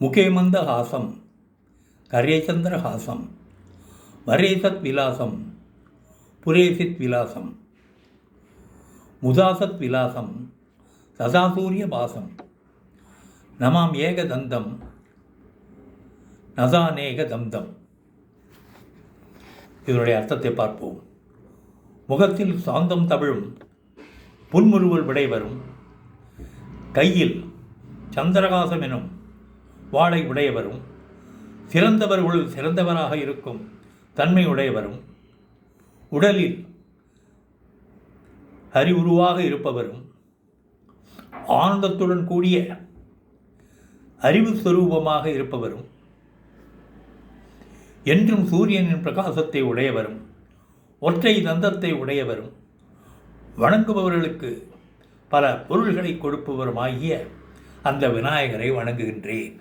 முகேமந்த முகேமந்தஹாசம் கரேச்சந்திரஹாசம் வரேசத் விலாசம் புரேசித் விலாசம் முதாசத் விலாசம் சதாசூரிய பாசம் நமாம் ஏக தந்தம் நசானேக தந்தம் இதனுடைய அர்த்தத்தை பார்ப்போம். முகத்தில் சாந்தம் தவிழும் புன்முறுவல் விடை வரும் கையில் சந்திரகாசம் எனும் வாளை உடையவரும் சிறந்தவர்களுள் சிறந்தவராக இருக்கும் தன்மை உடையவரும் உடலில் அறிவுருவாக இருப்பவரும் ஆனந்தத்துடன் கூடிய அறிவு சுரூபமாக இருப்பவரும் என்றும் சூரியனின் பிரகாசத்தை உடையவரும் ஒற்றை தந்தத்தை உடையவரும் வணங்குபவர்களுக்கு பல பொருள்களை கொடுப்பவருமாகிய அந்த விநாயகரை வணங்குகின்றேன்.